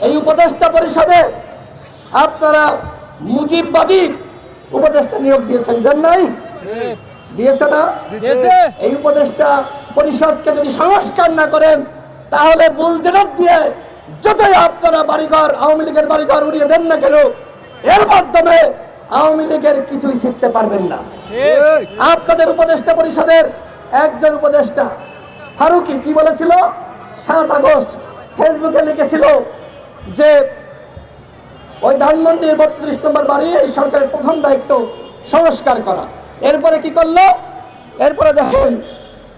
এই উপদেষ্টা পরিষদে আপনারা মুজিববাদী উপদেষ্টা নিয়োগ দিয়েছেন দেন নাই? দিয়েছে না? এই উপদেষ্টা পরিষদকে যদি সংস্কার না করেন তাহলে বুলজেরাত দিয়ে যতই আপনারা বাড়িঘর আওয়ামী লীগের বাড়িঘর উড়িয়ে দেন না কেন এর মাধ্যমে আওয়ামী লীগের কিছুই শিখতে পারবেন না। আপনাদের উপদেষ্টা পরিষদের একজন উপদেষ্টা ফারুকি কি বলেছিল? সাত আগস্ট ফেসবুকে লিখেছিল যে ওই ধানমন্ডির বত্রিশ নম্বর বাড়ি এই সরকারের প্রথম দায়িত্ব সংস্কার করা। এরপরে কি করল? এরপরে দেখেন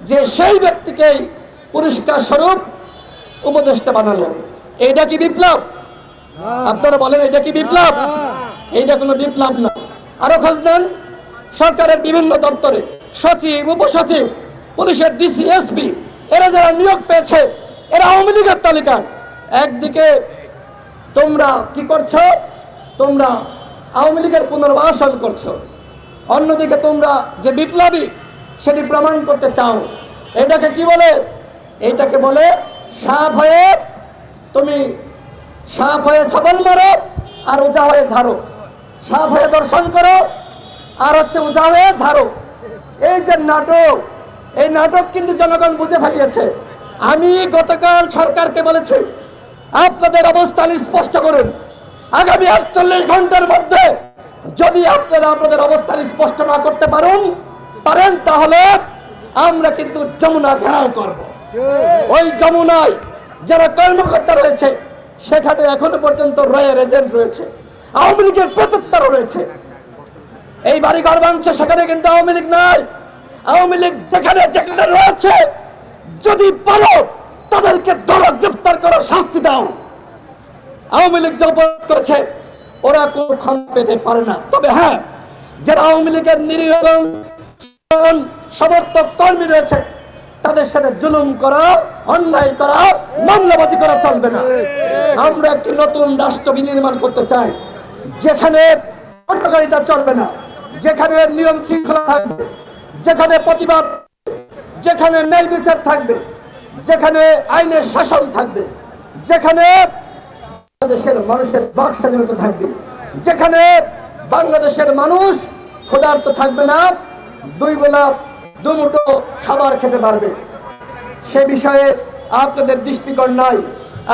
যে সেই ব্যক্তিকেই পুরস্কার স্বরূপ উপদেষ্টা বানালো। এইটা কি বিপ্লব? আপনারা বলেন এটা কি বিপ্লব? এইটা কোনো বিপ্লব না। আরও খোঁজ দেন সরকারের বিভিন্ন দপ্তরে সচিব উপসচিব পুলিশের ডিসি এসপি এরা যারা নিয়োগ পেয়েছে এরা আওয়ামী লীগের তালিকার। একদিকে তোমরা কি করছ? তোমরা আওয়ামী লীগের পুনর্বাসন করছ। অন্যদিকে তোমরা যে বিপ্লবী, সেটি প্রমাণ করতে চাও। এটাকে কি বলে? এইটাকে বলে সাপ হয়ে তুমি সাপ হয়ে সবল মারো আর উজা হয়ে ঝাড়ো। সাপ হয়ে দর্শন করো আর হচ্ছে উজা হয়ে ঝাড়ো। এই যে নাটক, এই নাটক কিন্তু জনগণ বুঝে ফেলিয়েছে। আমি গতকাল সরকারকে বলেছি আপনাদের অবস্থান স্পষ্ট করুন। আগামী আটচল্লিশ ঘণ্টার মধ্যে যদি আপনারা আপনাদের অবস্থান স্পষ্ট না করতে পারেন পারেন তাহলে আমরা কিন্তু যমুনা ঘেরাও করব। ওই যমুনায় যারা কর্মকর্তা রয়েছে, সেখানে এখনও পর্যন্ত রয়ের এজেন্ট রয়েছে, আওয়ামী লীগের প্রত্যুত্তর রয়েছে। এই বাড়ি ভাঙছে, সেখানে কিন্তু আওয়ামী লীগ নাই। আওয়ামী লীগ যেখানে যেখানে রয়েছে, যদি পারো তাদেরকে ধরো গ্রেফতার করো শাস্তি দাও। আওয়ামী লীগ যে অপরাধ করেছে, ওরা কোন ক্ষমা পেতে পারে না। তবে হ্যাঁ যারা আওয়ামী লীগের নিরীহ এবং সমর্থক কর্মী রয়েছে, তাদের সাথে জুলুম করা, অন্যায় করা, মামলাবাজি করা চলবে না। আমরা একটি নতুন রাষ্ট্র বিনির্মাণ করতে চাই, যেখানে হট্টকারিতা চলবে না, যেখানে নিয়ম শৃঙ্খলা থাকবে, যেখানে প্রতিবাদ, যেখানে ন্যায় বিচার থাকবে। যেখানে আইনের শাসন থাকবে, যেখানে বাংলাদেশের মানুষের বাক স্বাধীনতা থাকবে, যেখানে বাংলাদেশের মানুষ ক্ষুধার্ত থাকবে না, দুই বেলা দুমুটো খাবার খেতে পারবে। সে বিষয়ে আপনাদের দৃষ্টিকোণ নাই।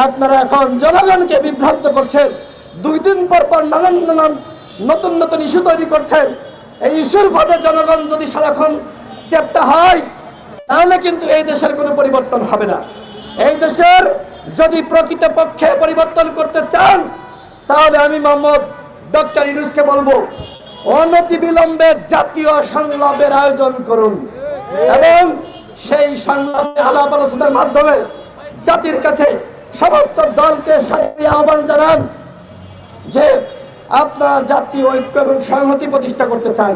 আপনারা এখন জনগণকে বিভ্রান্ত করছেন। দুই দিন পর পর নানান নানান নতুন নতুন ইস্যু তৈরি করছেন। এই ইস্যুর ফাঁদে জনগণ যদি সারাক্ষণ চেপটা হয় তাহলে কিন্তু এই দেশের কোনো পরিবর্তন হবে না। এই দেশের যদি প্রকৃতপক্ষে পরিবর্তন করতে চান, তাহলে আমি মোহাম্মদ ডক্টর ইনুসকে বলব অনতি বিলম্বে জাতীয় সংলাপের আয়োজন করুন। এবং সেই সংলাপে আলাপ আলোচনার মাধ্যমে জাতির কাছে সমস্ত দলকে সাথে আহ্বান জানান যে আপনারা জাতীয় ঐক্য এবং সংহতি প্রতিষ্ঠা করতে চান।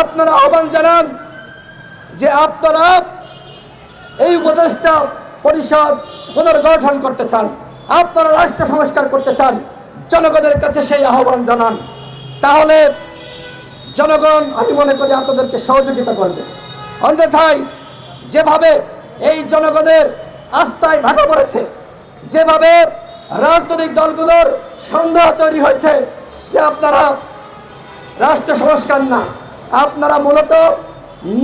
আপনারা আহ্বান জানান যে আপনারা এই উপদেষ্টা পরিষদ পুনর্গঠন করতে চান, আপনারা রাষ্ট্র সংস্কার করতে চান, জনগণের কাছে সেই আহ্বান জানান। তাহলে জনগণ, আমি মনে করি আপনাদেরকে সহযোগিতা করবে। অন্যথায় যেভাবে এই জনগণের আস্থায় ভাটা পড়েছে, যেভাবে রাজনৈতিক দলগুলোর সন্দেহ তৈরি হয়েছে, যে আপনারা রাষ্ট্র সংস্কার না, আপনারা মূলত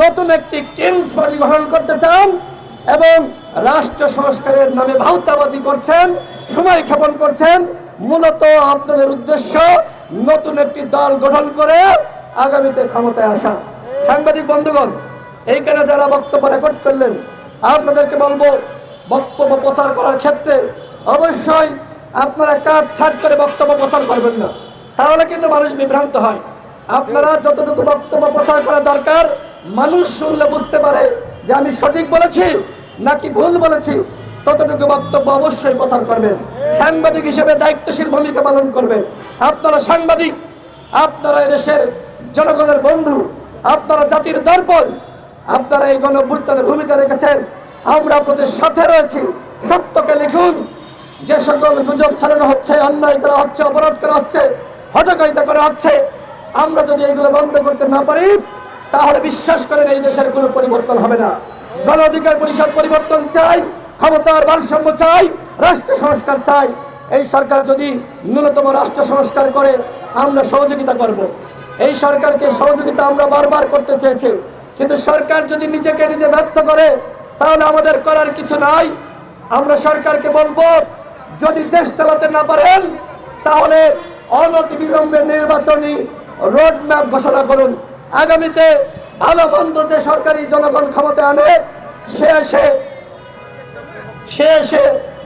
নতুন একটি কিংস গঠন করতে চান এবং রাষ্ট্র সংস্কারের নামে ভাউতাবাজি করছেন, সময় ক্ষেপণ করছেন, মূলত আপনাদের উদ্দেশ্য নতুন একটি দল গঠন করে আগামীতে ক্ষমতায় আসা। সাংবাদিক বন্ধুগণ, এইখানে যারা বক্তব্য রেকর্ড করলেন, আপনাদেরকে বলব, বক্তব্য প্রচার করার ক্ষেত্রে অবশ্যই আপনারা কাট ছাট করে বক্তব্য প্রচার করবেন না। তাহলে কিন্তু মানুষ বিভ্রান্ত হয়। আপনারা যতটুকু বক্তব্য প্রচার করা দরকার মানুষ শুনলে বুঝতে পারে যে আমি সঠিক বলেছি নাকি ভুল বলেছি। ততটুকু বক্তব্য অবশ্যই প্রচার করবেন। সাংবাদিক হিসেবে দায়িত্বশীল ভূমিকা পালন করবেন। আপনারা সাংবাদিক, আপনারা এদেশের জনগণের বন্ধু, আপনারা জাতির দর্পণ, আপনারা এই গণভ্যুত্থানে ভূমিকা রেখেছেন। আমরা আপনাদের সাথে রয়েছি। সত্যকে লিখুন। যে সকল গুজব ছাড়ানো হচ্ছে, অন্যায় করা হচ্ছে, অপরাধ করা হচ্ছে হটকারিতা করা হচ্ছে, আমরা যদি এগুলো বন্ধ করতে না পারি তাহলে বিশ্বাস করেন এই দেশের কোনো পরিবর্তন হবে না। গণ অধিকার পরিষদ পরিবর্তন চাই, ক্ষমতার ভারসাম্য চাই, রাষ্ট্র সংস্কার চাই। এই সরকার যদি ন্যূনতম রাষ্ট্র সংস্কার করে, আমরা সহযোগিতা করব। এই সরকারকে সহযোগিতা আমরা বারবার করতে চেয়েছি। কিন্তু সরকার যদি নিজেকে নিজে ব্যর্থ করে, তাহলে আমাদের করার কিছু নাই। আমরা সরকারকে বলব, যদি দেশ চালাতে না পারেন, তাহলে অনতি বিলম্বে নির্বাচনী রোড ম্যাপ ঘোষণা করুন। আগামীতে ভালো মন্দ যে সরকারি জনগণ ক্ষমতায় আনে, সে এসে সে এসে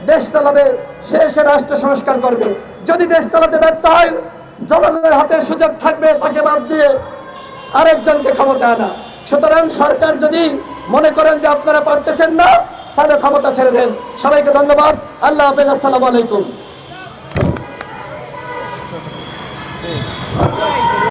দেশ চালাবে, সে এসে রাষ্ট্র সংস্কার করবে। যদি দেশ চালাতে ব্যর্থ হয়, জনগণের হাতে সুযোগ থাকবে, তাকে বাদ দিয়ে আরেকজনকে ক্ষমতা আনা। সুতরাং সরকার যদি মনে করেন যে আপনারা পারতেছেন না, তাহলে ক্ষমতা ছেড়ে দেন। সবাইকে ধন্যবাদ। আল্লাহ হাফেজ। আসসালামু আলাইকুম।